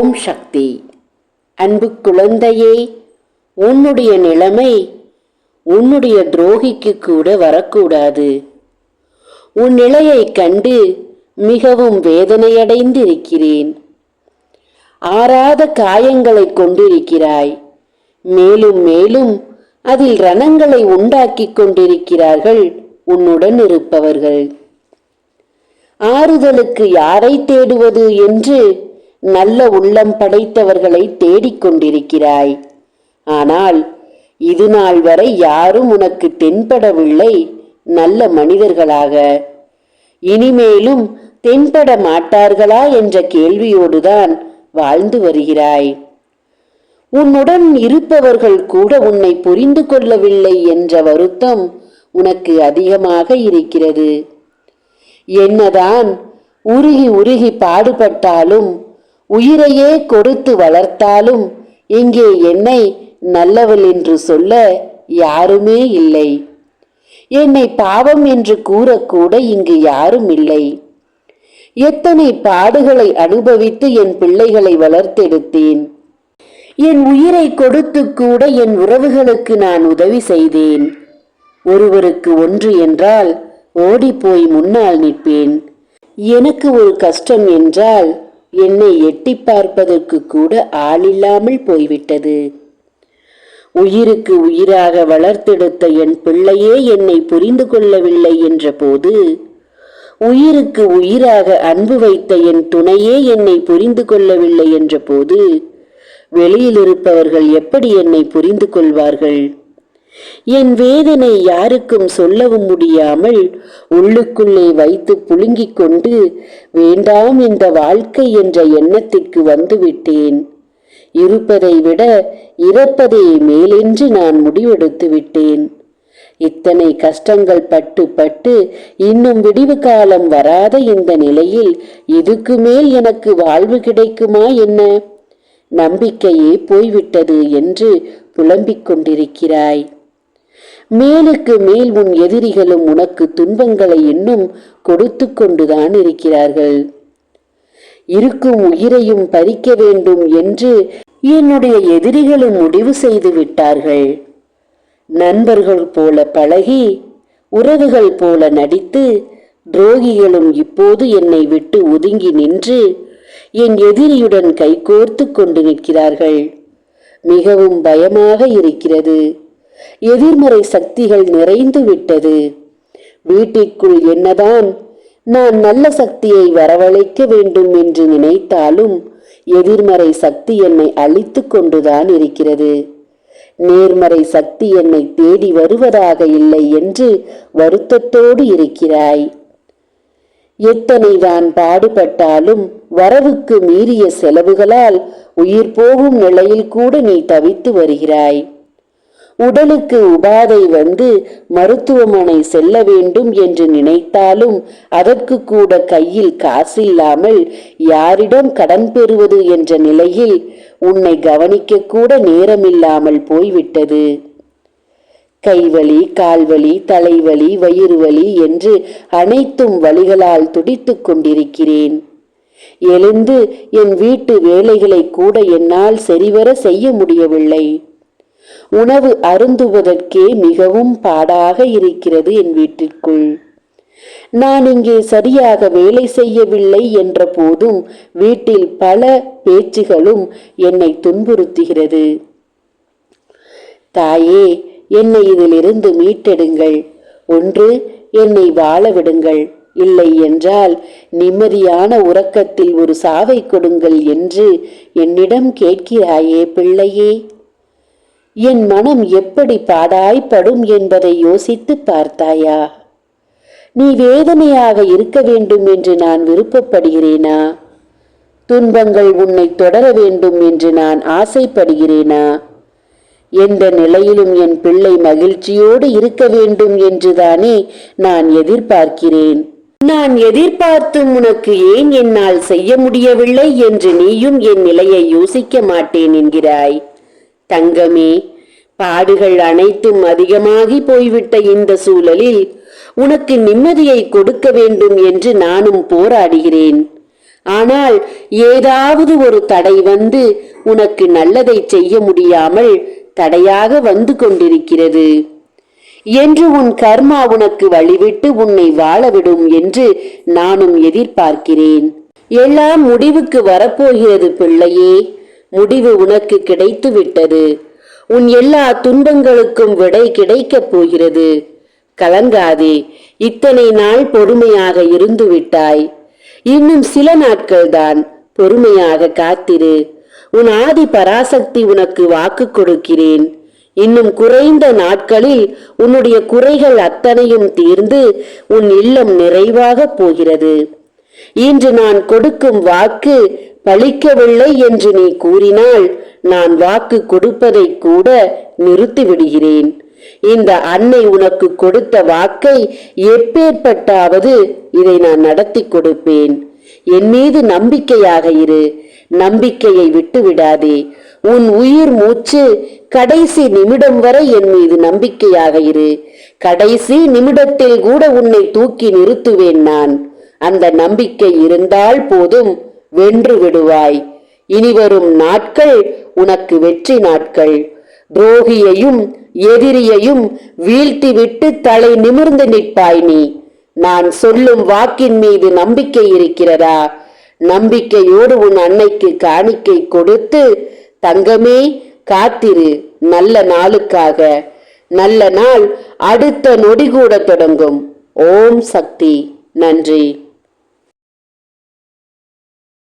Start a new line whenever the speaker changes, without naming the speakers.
ஓம் சக்தி. அன்பு குழந்தையே உன்னுடைய நிலைமை உன்னுடைய துரோகிக்கு கூட வரக்கூடாது. உன் நிலையைக் கண்டு மிகவும் வேதனையடைந்திருக்கிறேன். ஆறாத காயங்களை கொண்டிருக்கிறாய். மேலும் மேலும் அதில் ரணங்களை உண்டாக்கிக் கொண்டிருக்கிறார்கள் உன்னுடன் இருப்பவர்கள். ஆறுதலுக்கு யாரை தேடுவது என்று நல்ல உள்ளம் படைத்தவர்களை தேடிக்கொண்டிருக்கிறாய். ஆனால் இது நாள் வரை யாரும் உனக்கு தென்படவில்லை நல்ல மனிதர்களாக. இனிமேலும் தென்பட மாட்டார்களா என்ற கேள்வியோடுதான் வாழ்ந்து வருகிறாய். உன்னுடன் இருப்பவர்கள் கூட உன்னை புரிந்து கொள்ளவில்லை என்ற வருத்தம் உனக்கு அதிகமாக இருக்கிறது. என்னதான் உருகி உருகி பாடுபட்டாலும் உயிரையே கொடுத்து வளர்த்தாலும் இங்கே என்னை நல்லவள் என்று சொல்ல யாருமே இல்லை. என்னை பாவம் என்று கூறக்கூட இங்கு யாரும் இல்லை. எத்தனை பாடுகளை அனுபவித்து என் பிள்ளைகளை வளர்த்தெடுத்தேன். என் உயிரை கொடுத்து கூட என் உறவுகளுக்கு நான் உதவி செய்தேன். ஒருவருக்கு ஒன்று என்றால் ஓடிப்போய் முன்னால் நிற்பேன். எனக்கு ஒரு கஷ்டம் என்றால் என்னை எட்டி பார்ப்பதற்கு கூட ஆளில்லாமல் போய்விட்டது. உயிருக்கு உயிராக வளர்த்தெடுத்த என் பிள்ளையே என்னை புரிந்து கொள்ளவில்லை என்ற போது உயிருக்கு உயிராக அன்பு வைத்த என் துணையே என்னை புரிந்து கொள்ளவில்லை என்ற போது வெளியில் இருப்பவர்கள் எப்படி என்னை புரிந்து கொள்வார்கள்? என் வேதனை யாருக்கும் சொல்லவும் முடியாமல் உள்ளுக்குள்ளே வைத்து புழுங்கிக் கொண்டு வேண்டாம் இந்த வாழ்க்கை என்ற எண்ணத்திற்கு வந்துவிட்டேன். இருப்பதை விட இறப்பதே மேலென்று நான் முடிவெடுத்து விட்டேன். இத்தனை கஷ்டங்கள் பட்டு பட்டு இன்னும் விடிவு காலம் வராத இந்த நிலையில் இதுக்கு மேல் எனக்கு வாழ்வு கிடைக்குமா என்ன? நம்பிக்கையே போய்விட்டது என்று புலம்பிக் கொண்டிருக்கிறாய். மேலுக்கு மேல் உன் எதிரிகளும் உனக்கு துன்பங்களை இன்னும் கொடுத்து கொண்டுதான் இருக்கிறார்கள். இருக்கும் உயிரையும் பறிக்க வேண்டும் என்று என்னுடைய எதிரிகளும் முடிவு செய்து விட்டார்கள். நண்பர்கள் போல பழகி உறவுகள் போல நடித்து துரோகிகளும் இப்போது என்னை விட்டு ஒதுங்கி நின்று என் எதிரியுடன் கைகோர்த்து கொண்டு நிற்கிறார்கள். மிகவும் பயமாக இருக்கிறது. எதிர்மறை சக்திகள் நிறைந்து விட்டது. வீட்டிற்குள் என்னதான் நான் நல்ல சக்தியை வரவழைக்க வேண்டும் என்று நினைத்தாலும் எதிர்மறை சக்தி என்னை அழித்து கொண்டுதான் இருக்கிறது. நேர்மறை சக்தி என்னை தேடி வருவதாக இல்லை என்று வருத்தத்தோடு இருக்கிறாய். எத்தனை தான் பாடுபட்டாலும் வரவுக்கு மீறிய செலவுகளால் உயிர் போகும் நிலையில் கூட நீ தவித்து வருகிறாய். உடலுக்கு உபாதை வந்து மருத்துவமனை செல்ல வேண்டும் என்று நினைத்தாலும் அதற்கு கூட கையில் காசில்லாமல் யாரிடம் கடன் பெறுவது என்ற நிலையில் உன்னை கவனிக்க கூட நேரமில்லாமல் போய்விட்டது. கைவலி கால்வலி தலைவலி வயிறு வலி என்று அனைத்தும் வழிகளால் துடித்துக் கொண்டிருக்கிறேன். எழுந்து என் வீட்டு வேலைகளை கூட என்னால் சரிவர செய்ய முடியவில்லை. உணவு அருந்துவதற்கே மிகவும் பாடாக இருக்கிறது என் வீட்டிற்குள். நான் இங்கே சரியாக வேலை செய்யவில்லை என்ற போதும் வீட்டில் பல பேச்சுகளும் என்னை துன்புறுத்துகிறது. தாயே என்னை இதிலிருந்து மீட்டெடுங்கள். ஒன்று என்னை வாழ விடுங்கள் இல்லை என்றால் நிம்மதியான உறக்கத்தில் ஒரு சாவை கொடுங்கள் என்று என்னிடம் கேட்கிறாயே பிள்ளையே. என் மனம் எப்படி பாடாய்ப்படும் என்பதை யோசித்து பார்த்தாயா? நீ வேதனையாக இருக்க வேண்டும் என்று நான் விருப்பப்படுகிறேனா? துன்பங்கள் உன்னை தொடர வேண்டும் என்று நான் ஆசைப்படுகிறேனா? எந்த நிலையிலும் என் பிள்ளை மகிழ்ச்சியோடு இருக்க வேண்டும் என்றுதானே நான் எதிர்பார்க்கிறேன். நான் எதிர்பார்த்தும் உனக்கு ஏன் என்னால் செய்ய முடியவில்லை என்று நீயும் என் நிலையை யோசிக்க மாட்டேன் என்கிறாய். தங்கமே பாடுகள் அனைத்தும் அதிகமாகி போய்விட்ட இந்த சூழலில் உனக்கு நிம்மதியை கொடுக்க வேண்டும் என்று நானும் போராடுகிறேன். ஆனால் ஏதாவது ஒரு தடை வந்து உனக்கு நல்லதை செய்ய முடியாமல் தடையாக வந்து கொண்டிருக்கிறது. என்று உன் கர்மா உனக்கு வழிவிட்டு உன்னை வாழவிடும் என்று நானும் எதிர்பார்க்கிறேன். எல்லாம் முடிவுக்கு வரப்போகிறது பிள்ளையே. முடிவு உனக்கு கிடைத்து விட்டது உன் எல்லா துன்பங்களுக்கும் விடை கிடைக்கப் போகிறது. கலங்காதே இத்தனை நாள் பொறுமையாக இருந்து விட்டாய். இன்னும் சில நாட்கள்தான் பொறுமையாக காத்திரு. உன் ஆதி பராசக்தி உனக்கு வாக்கு கொடுக்கிறேன். இன்னும் குறைந்த நாட்களில் உன்னுடைய குறைகள் அத்தனையும் தீர்ந்து உன் இல்லம் நிறைவாக போகிறது. இன்று நான் கொடுக்கும் வாக்கு பலிக்கவில்லை என்று நீ கூறினால் நான் வாக்கு கொடுப்பதை கூட நிறுத்திவிடுகிறேன். இந்த அன்னை உனக்கு கொடுத்த வாக்கை எப்பேற்பட்டாவது இதை நான் நடத்தி கொடுப்பேன். என் மீது நம்பிக்கையாக இரு. நம்பிக்கையை விட்டு விடாதே உன் உயிர் மூச்சு கடைசி நிமிடம் வரை என் மீது நம்பிக்கையாக இரு. கடைசி நிமிடத்தில் கூட உன்னை தூக்கி நிறுத்துவேன் நான். அந்த நம்பிக்கை இருந்தால் போதும். வென்று விடுவாய். இனிவரும் நாட்கள் உனக்கு வெற்றி நாட்கள். துரோகியையும் எதிரியையும் வீழ்த்திவிட்டு தலை நிமிர்ந்து நிற்பாய் நீ. நான் சொல்லும் வாக்கின் மீது நம்பிக்கை இருக்கிறதா? நம்பிக்கையோடு உன் அன்னைக்கு காணிக்கை கொடுத்து தங்கமே காத்திரு நல்ல நாளுக்காக. நல்ல நாள் அடுத்த நொடி கூட தொடங்கும். ஓம் சக்தி. நன்றி.